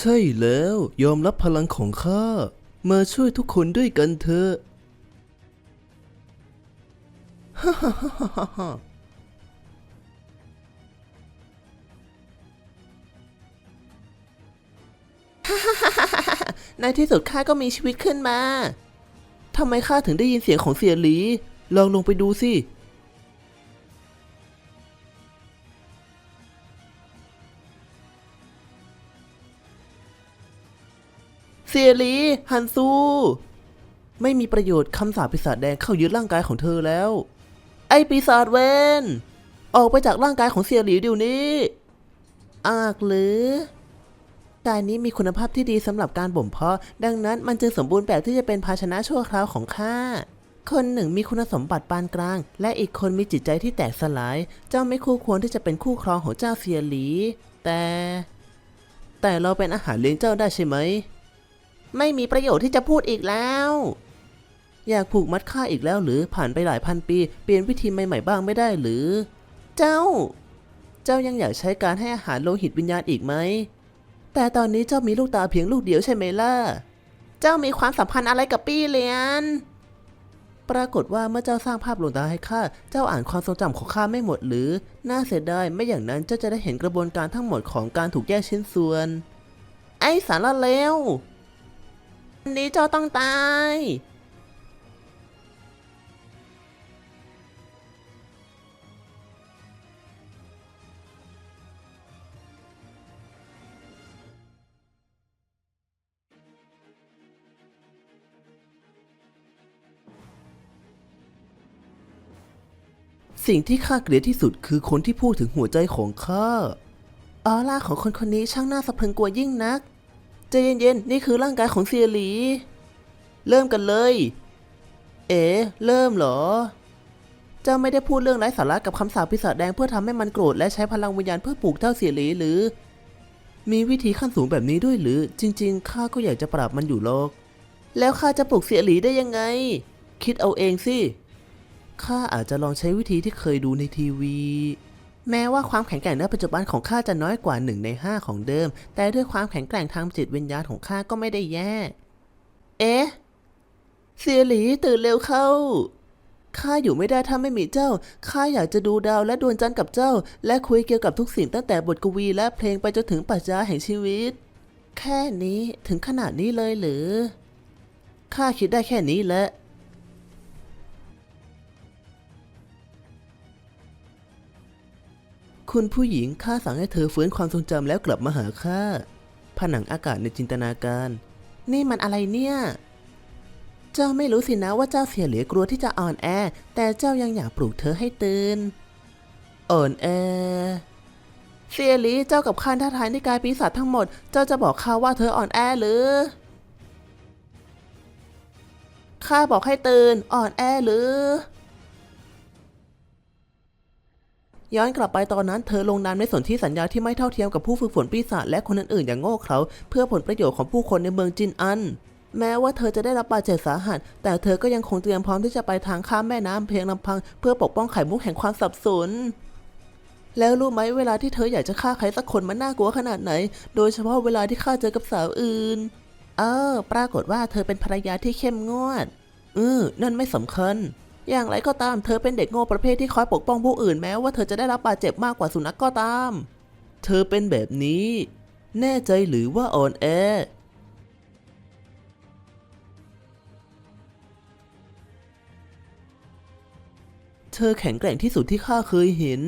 ใช่แล้ว ยอมรับพลังของข้า มาช่วยทุกคนด้วยกันเถอะในที่สุดข้าก็มีชีวิตขึ้นมา ทำไมข้าถึงได้ยินเสียงของเสียหลี ลองลงไปดูสิ เสียลีฮันซู ไม่มีประโยชน์คำสาปปีศาจแดงเข้ายึดร่างกายของเธอแล้ว ไอปีศาจเวนออกไปจากร่างกายของเสียหลีเดี๋ยวนี้ อากหรือ กายนี้มีคุณภาพที่ดีสำหรับการบ่มเพาะ ดังนั้นมันจึงสมบูรณ์แบบที่จะเป็นภาชนะชั่วคราวของข้าคนหนึ่งมีคุณสมบัติปานกลาง และอีกคนมีจิตใจที่แตกสลาย เจ้าไม่คู่ควรที่จะเป็นคู่ครองของเจ้าเสียหลี แต่ แต่เราเป็นอาหารเลี้ยงเจ้าได้ใช่ไหม ไม่มีประโยชน์ที่จะพูดอีกแล้ว อยากผูกมัดข้าอีกแล้วหรือผ่านไปหลายพันปี เปลี่ยนวิธีใหม่ๆบ้างไม่ได้หรือ เจ้า เจ้ายังอยากใช้การให้อาหารโลหิตวิญญาณอีกไหม แต่ตอนนี้เจ้ามีลูกตาเพียงลูกเดียวใช่ไหมล่ะ เจ้ามีความสัมพันธ์อะไรกับปี้เลียน ปรากฏว่าเมื่อเจ้าสร้างภาพลวงตาให้ข้า เจ้าอ่านความทรงจำของข้าไม่หมดหรือ น่าเสียดายไม่อย่างนั้นเจ้าจะได้เห็นกระบวนการทั้งหมดของการถูกแยกชิ้นส่วน ไอ้สารเลว วันนี้เจ้าต้องตาย สิ่งที่ข้าเกลียดที่สุดคือคนที่พูดถึงหัวใจของข้าออร่าของคนคนนี้ช่างน่าสะพรึงกลัวยิ่งนัก ใจเย็นๆ นี่คือร่างกายของเซียหลี เริ่มกันเลย เอ๋เริ่มเหรอ เจ้าไม่ได้พูดเรื่องไร้สาระกับคำสาปปีศาจแดงเพื่อทำให้มันโกรธและใช้พลังวิญญาณเพื่อปลูกเจ้าเสียหลีหรือ มีวิธีขั้นสูงแบบนี้ด้วยหรือ จริง ๆ ข้าก็อยากจะปราบมันอยู่หรอก แล้วข้าจะปลุกเสียหลีได้ยังไง คิดเอาเองสิ ข้าอาจจะลองใช้วิธีที่เคยดูในทีวี แม้ว่าความแข็งแกร่งในปัจจุบันของข้าจะน้อยกว่าหนึ่งในห้าของเดิม แต่ด้วยความแข็งแกร่งทางจิตวิญญาณของข้าก็ไม่ได้แย่ เอ๊ะเสียหลีตื่นเร็วเข้า ข้าอยู่ไม่ได้ถ้าไม่มีเจ้า ข้าอยากจะดูดาวและดวงจันทร์กับเจ้า และคุยเกี่ยวกับทุกสิ่งตั้งแต่บทกวีและเพลงไปจนถึงปรัชญาแห่งชีวิต แค่นี้ถึงขนาดนี้เลยหรือ ข้าคิดได้แค่นี้แหละ คุณผู้หญิงข้าสั่งให้เธอฟื้นความทรงจำแล้วกลับมาหาข้าผนังอากาศในจินตนาการ นี่มันอะไรเนี่ย เจ้าไม่รู้สินะว่าเจ้าเสียเหลือกลัวที่จะอ่อนแอ แต่เจ้ายังอยากปลุกเธอให้ตื่นอ่อนแอเสียหลีเจ้ากับข้าท้าทายในกายปีศาจทั้งหมด เจ้าจะบอกข้าว่าเธออ่อนแอหรือ ข้าบอกให้ตื่นอ่อนแอหรือ ย้อนกลับไปตอนนั้นเธอลงนามในสนธิสัญญาที่ไม่เท่าเทียมกับผู้ฝึกฝนปีศาจและคนอื่นๆอย่างโง่เขลาเพื่อผลประโยชน์ของผู้คนในเมืองจินอัน แม้ว่าเธอจะได้รับบาดเจ็บสาหัส แต่เธอก็ยังคงเตรียมพร้อมที่จะไปทางข้ามแม่น้ำเพียงลำพัง เพื่อปกป้องไข่มุกแห่งความสับสนแล้วรู้ไหมเวลาที่เธออยากจะฆ่าใครสักคนมันน่ากลัวขนาดไหน โดยเฉพาะเวลาที่ข้าเจอกับสาวอื่น เออ ปรากฏว่าเธอเป็นภรรยาที่เข้มงวดเออนั่นไม่สำคัญ อย่างไรก็ตามเธอเป็นเด็กโง่ประเภทที่คอยปกป้องผู้อื่นแม้ว่าเธอจะได้รับบาดเจ็บมากกว่าสุนัขกก็ตาม เธอเป็นแบบนี้ แน่ใจหรือว่าอ่อนแอ เธอแข็งแกร่งที่สุดที่ข้าเคยเห็น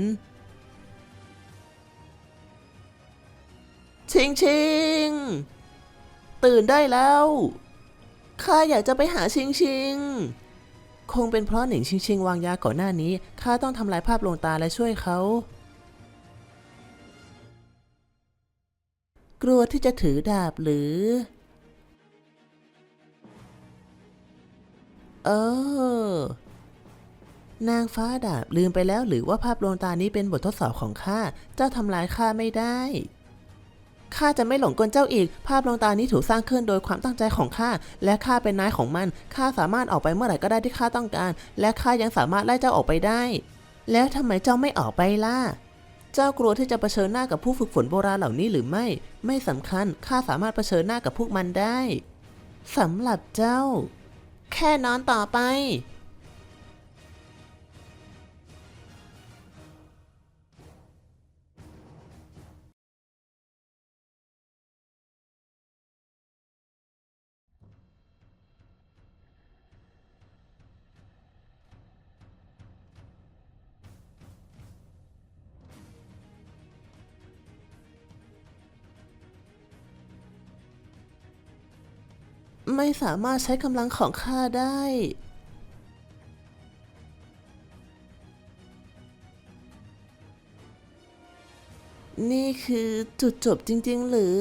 ชิงชิง ตื่นได้แล้ว ข้าอยากจะไปหาชิงชิง คงเป็นเพราะหนิงชิงชิงวางยาก่อนหน้านี้ข้าต้องทำลายภาพลวงตาและช่วยเขา กลัวที่จะถือดาบหรือ เออนางฟ้าดาบลืมไปแล้วหรือว่าภาพลวงตานี้เป็นบททดสอบของข้า เจ้าทำลายข้าไม่ได้ ข้าจะไม่หลงกลเจ้าอีก ภาพลวงตานี้ถูกสร้างขึ้นโดยความตั้งใจของข้า และข้าเป็นนายของมัน ข้าสามารถออกไปเมื่อไหร่ก็ได้ที่ข้าต้องการ และข้ายังสามารถไล่เจ้าออกไปได้ แล้วทำไมเจ้าไม่ออกไปล่ะ เจ้ากลัวที่จะเผชิญหน้ากับผู้ฝึกฝนโบราณเหล่านี้หรือไม่ ไม่สำคัญ ข้าสามารถเผชิญหน้ากับพวกมันได้สำหรับเจ้า แค่นอนต่อไป ไม่สามารถใช้กำลังของข้าได้ นี่คือจุดจบจริง ๆ หรือ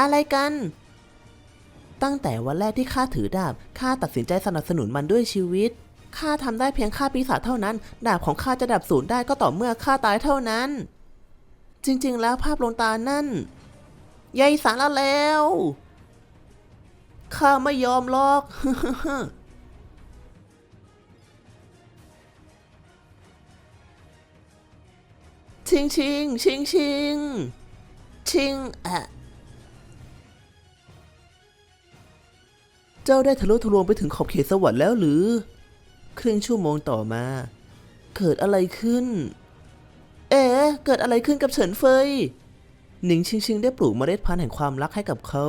อะไรกัน ตั้งแต่วันแรกที่ข้าถือดาบข้าตัดสินใจสนับสนุนมันด้วยชีวิต ข้าทำได้เพียงฆ่าปีศาจเท่านั้น ดาบของข้าจะดับสูญได้ก็ต่อเมื่อข้าตายเท่านั้น จริงๆ แล้วภาพลวงตานั่นยายสารละแล้วข้าไม่ยอมหรอกชิงชิงชิงชิงชิงอะเจ้าได้ทะลุทะลวงไปถึงขอบเขตสวรรค์แล้วหรือ ครึ่งชั่วโมงต่อมา เกิดอะไรขึ้น เอ๊ะเกิดอะไรขึ้นกับเฉินเฟยหนิงชิงชิงได้ปลูกเมล็ดพันธุ์แห่งความรักให้กับเขา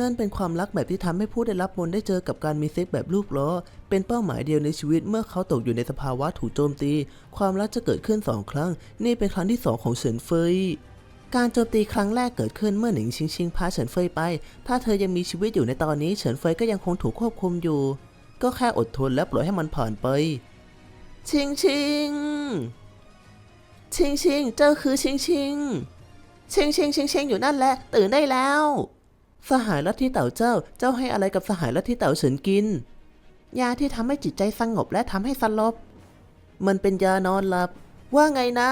นั่นเป็นความรักแบบที่ทำให้ผู้ได้รับมนได้เจอกับการมีเซ็กแบบรูปล้อ เป็นเป้าหมายเดียวในชีวิตเมื่อเขาตกอยู่ในสภาวะถูกโจมตี ความรักจะเกิดขึ้นสองครั้ง นี่เป็นครั้งที่สองของเฉินเฟย การโจมตีครั้งแรกเกิดขึ้นเมื่อหนิงชิงชิงพาเฉินเฟยไป ถ้าเธอยังมีชีวิตอยู่ในตอนนี้เฉินเฟยก็ยังคงถูกควบคุมอยู่ ก็แค่อดทนและปล่อยให้มันผ่านไป ชิงชิง ชิงชิงเจ้าคือชิงชิง ชิงชิงชิงชิงอยู่นั่นแหละ ตื่นได้แล้ว สหายลัทธิเต่าเจ้า เจ้าให้อะไรกับสหายลัทธิเต่าเฉินกิน ยาที่ทำให้จิตใจสงบและทำให้สลบ มันเป็นยานอนหลับ ว่าไงนะ